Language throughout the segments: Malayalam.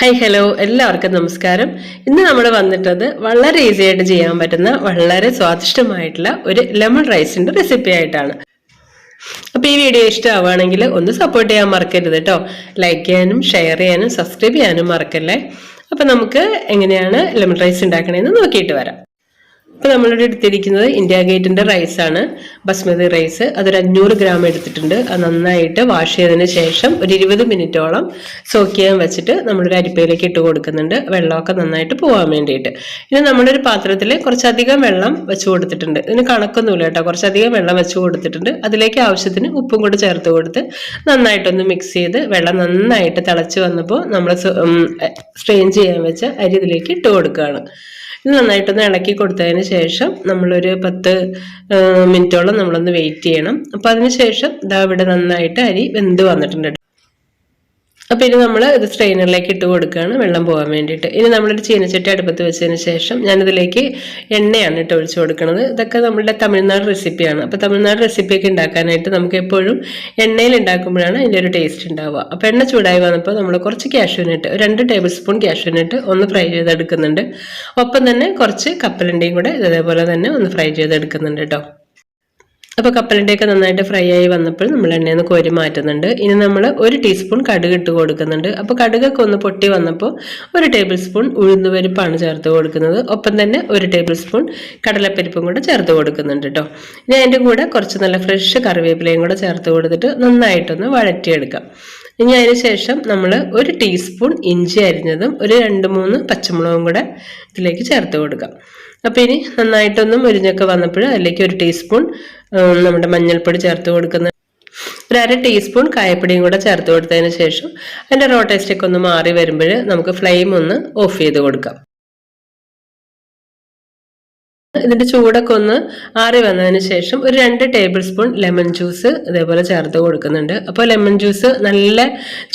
ഹായ് ഹലോ എല്ലാവർക്കും നമസ്കാരം. ഇന്ന് നമ്മൾ വന്നിട്ടത് വളരെ ഈസി ആയിട്ട് ചെയ്യാൻ പറ്റുന്ന വളരെ സ്വാദിഷ്ടമായിട്ടുള്ള ഒരു ലെമൺ റൈസിന്റെ റെസിപ്പി ആയിട്ടാണ്. അപ്പൊ ഈ വീഡിയോ ഇഷ്ടമാവുകയാണെങ്കിൽ ഒന്ന് സപ്പോർട്ട് ചെയ്യാൻ മറക്കരുത് കേട്ടോ. ലൈക്ക് ചെയ്യാനും ഷെയർ ചെയ്യാനും സബ്സ്ക്രൈബ് ചെയ്യാനും മറക്കല്ലേ? അപ്പൊ നമുക്ക് എങ്ങനെയാണ് ലെമൺ റൈസ് ഉണ്ടാക്കണേന്ന് നോക്കിയിട്ട് വരാം. ഇപ്പൊ നമ്മളിവിടെ എടുത്തിരിക്കുന്നത് ഇന്ത്യ ഗേറ്റിന്റെ റൈസ് ആണ്. ബസ്മതി റൈസ് അതൊരു അഞ്ഞൂറ് ഗ്രാം എടുത്തിട്ടുണ്ട്. അത് നന്നായിട്ട് വാഷ് ചെയ്തതിന് ശേഷം ഒരു ഇരുപത് മിനിറ്റോളം സോക്ക് ചെയ്യാൻ വെച്ചിട്ട് നമ്മളൊരു അരിപ്പയിലേക്ക് ഇട്ട് കൊടുക്കുന്നുണ്ട്. വെള്ളമൊക്കെ നന്നായിട്ട് പോകാൻ വേണ്ടിയിട്ട്. ഇനി നമ്മുടെ ഒരു പാത്രത്തിൽ കുറച്ചധികം വെള്ളം വെച്ച് കൊടുത്തിട്ടുണ്ട്. ഇതിന് കണക്കൊന്നുമില്ല കേട്ടോ. കുറച്ചധികം വെള്ളം വെച്ച് കൊടുത്തിട്ടുണ്ട്. അതിലേക്ക് ആവശ്യത്തിന് ഉപ്പും കൂടി ചേർത്ത് കൊടുത്ത് നന്നായിട്ടൊന്ന് മിക്സ് ചെയ്ത് വെള്ളം നന്നായിട്ട് തിളച്ച് വന്നപ്പോൾ നമ്മൾ സ്ട്രെയിൻ ചെയ്യാൻ വെച്ച അരി ഇതിലേക്ക് ഇട്ട് കൊടുക്കുകയാണ്. ഇത് നന്നായിട്ടൊന്ന് ഇളക്കി കൊടുത്തതിന് ശേഷം നമ്മളൊരു പത്ത് മിനിറ്റോളം നമ്മളൊന്ന് വെയിറ്റ് ചെയ്യണം. അപ്പോൾ അതിന് ശേഷം ഇതാ ഇവിടെ നന്നായിട്ട് അരി വെന്ത് വന്നിട്ടുണ്ട് അപ്പോൾ ഇനി നമ്മൾ ഇത് സ്ട്രെയിനറിലേക്ക് ഇട്ട് കൊടുക്കുകയാണ് വെള്ളം പോകാൻ വേണ്ടിയിട്ട്. ഇനി നമ്മളൊരു ചീനച്ചട്ടി അടുപ്പത്ത് വെച്ചതിന് ശേഷം ഞാനിതിലേക്ക് എണ്ണയാണ് ഇട്ട് ഒഴിച്ച് കൊടുക്കുന്നത് ഇതൊക്കെ നമ്മുടെ തമിഴ്നാട് റെസിപ്പിയാണ് അപ്പോൾ തമിഴ്നാട് റെസിപ്പിയൊക്കെ ഉണ്ടാക്കാനായിട്ട് നമുക്ക് എപ്പോഴും എണ്ണയിൽ ഉണ്ടാക്കുമ്പോഴാണ് അതിന്റെ ഒരു ടേസ്റ്റ് ഉണ്ടാവുക. അപ്പോൾ എണ്ണ ചൂടായി വന്നപ്പോൾ നമ്മൾ കുറച്ച് ക്യാഷ്യൂനിട്ട് രണ്ട് ടേബിൾ സ്പൂൺ ക്യാഷ്യൂനിട്ട് ഒന്ന് ഫ്രൈ ചെയ്തെടുക്കുന്നുണ്ട്. ഒപ്പം തന്നെ കുറച്ച് കപ്പലണ്ടിയും കൂടെ ഇതേപോലെ തന്നെ ഒന്ന് ഫ്രൈ ചെയ്തെടുക്കുന്നുണ്ട് കേട്ടോ. അപ്പോൾ കപ്പലിന്റെയൊക്കെ നന്നായിട്ട് ഫ്രൈ ആയി വന്നപ്പോൾ നമ്മൾ എണ്ണയിൽ നിന്ന് കോരി മാറ്റുന്നുണ്ട്. ഇനി നമ്മൾ ഒരു ടീസ്പൂൺ കടുക് ഇട്ട് കൊടുക്കുന്നുണ്ട്. അപ്പോൾ കടുകൊക്കെ ഒന്ന് പൊട്ടി വന്നപ്പോൾ ഒരു ടേബിൾ സ്പൂൺ ഉഴുന്നുപരിപ്പാണ് ചേർത്ത് കൊടുക്കുന്നത്. ഒപ്പം തന്നെ ഒരു ടേബിൾ സ്പൂൺ കടലപ്പരിപ്പും കൂടെ ചേർത്ത് കൊടുക്കുന്നുണ്ട് കേട്ടോ ഇനി അതിന്റെ കൂടെ കുറച്ച് നല്ല ഫ്രഷ് കറിവേപ്പിലയും കൂടെ ചേർത്ത് കൊടുത്തിട്ട് നന്നായിട്ടൊന്ന് വഴറ്റിയെടുക്കാം. ഇനി അതിന് ശേഷം നമ്മൾ ഒരു ടീസ്പൂൺ ഇഞ്ചി അരിഞ്ഞതും ഒരു രണ്ട് മൂന്ന് പച്ചമുളകും കൂടെ ഇതിലേക്ക് ചേർത്ത് കൊടുക്കാം. അപ്പോൾ ഇനി നന്നായിട്ടൊന്ന് മുരിഞ്ഞൊക്കെ വന്നപ്പോൾ അതിലേക്ക് ഒരു ടീസ്പൂൺ നമ്മുടെ മഞ്ഞൾപ്പൊടി ചേർത്ത് കൊടുക്കുന്ന ഒരു അര ടീസ്പൂൺ കായപ്പൊടിയും കൂടെ ചേർത്ത് കൊടുത്തതിന് ശേഷം അതിന്റെ റോ ടേസ്റ്റൊക്കെ ഒന്ന് മാറി വരുമ്പോൾ നമുക്ക് ഫ്ലെയിം ഒന്ന് ഓഫ് ചെയ്ത് കൊടുക്കാം. ഇതിന്റെ ചൂടൊക്കെ ഒന്ന് ആറി വന്നതിന് ശേഷം ഒരു രണ്ട് ടേബിൾ സ്പൂൺ ലെമൺ ജ്യൂസ് ഇതേപോലെ ചേർത്ത് കൊടുക്കുന്നുണ്ട്. അപ്പോൾ ലെമൺ ജ്യൂസ് നല്ല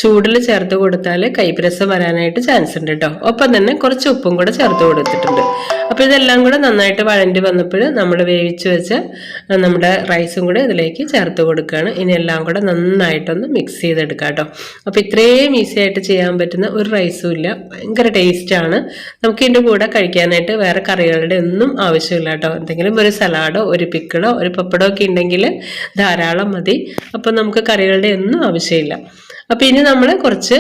ചൂടിൽ ചേർത്ത് കൊടുത്താൽ കൈപ്രസം വരാനായിട്ട് ചാൻസ് ഉണ്ട് കേട്ടോ ഒപ്പം തന്നെ കുറച്ച് ഉപ്പും കൂടെ ചേർത്ത് കൊടുത്തിട്ടുണ്ട്. അപ്പോൾ ഇതെല്ലാം കൂടെ നന്നായിട്ട് വഴണ്ടി വന്നപ്പോൾ നമ്മൾ വേവിച്ച് വെച്ച നമ്മുടെ റൈസും കൂടെ ഇതിലേക്ക് ചേർത്ത് കൊടുക്കുകയാണ് ഇനി എല്ലാം കൂടെ നന്നായിട്ടൊന്ന് മിക്സ് ചെയ്തെടുക്കാം കേട്ടോ അപ്പോൾ ഇത്രയും ഈസി ആയിട്ട് ചെയ്യാൻ പറ്റുന്ന ഒരു റൈസും ഇല്ല. ഭയങ്കര ടേസ്റ്റാണ്. നമുക്ക് ഇതിന്റെ കൂടെ കഴിക്കാനായിട്ട് വേറെ കറികളുടെ ഒന്നും ആവശ്യമില്ല കേട്ടോ. എന്തെങ്കിലും ഒരു സലാഡോ ഒരു പിക്കിളോ ഒരു പപ്പടോ ഒക്കെ ഉണ്ടെങ്കിൽ ധാരാളം മതി. അപ്പോൾ നമുക്ക് കറികളുടെ ഒന്നും ആവശ്യമില്ല. അപ്പോൾ ഇനി നമ്മൾ കുറച്ച്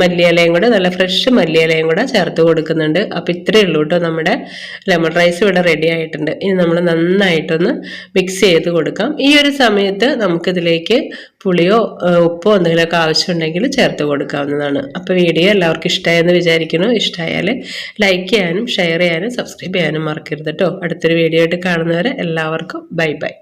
മല്ലിയിലയും കൂടെ നല്ല ഫ്രഷ് മല്ലിയിലയും കൂടെ ചേർത്ത് കൊടുക്കുന്നുണ്ട്. അപ്പോൾ ഇത്രയേ ഉള്ളൂ കേട്ടോ നമ്മുടെ ലെമൺ റൈസ് ഇവിടെ റെഡി ആയിട്ടുണ്ട്. ഇനി നമ്മൾ നന്നായിട്ടൊന്ന് മിക്സ് ചെയ്ത് കൊടുക്കാം. ഈ ഒരു സമയത്ത് നമുക്കിതിലേക്ക് പുളിയോ ഉപ്പോ എന്തെങ്കിലുമൊക്കെ ആവശ്യമുണ്ടെങ്കിൽ ചേർത്ത് കൊടുക്കാവുന്നതാണ്. അപ്പോൾ വീഡിയോ എല്ലാവർക്കും ഇഷ്ടമായെന്ന് വിചാരിക്കുന്നു. ഇഷ്ടമായാൽ ലൈക്ക് ചെയ്യാനും ഷെയർ ചെയ്യാനും സബ്സ്ക്രൈബ് ചെയ്യാനും മറക്കരുത് കേട്ടോ. അടുത്തൊരു വീഡിയോ ആയിട്ട് കാണുന്നവരെ എല്ലാവർക്കും ബൈ ബൈ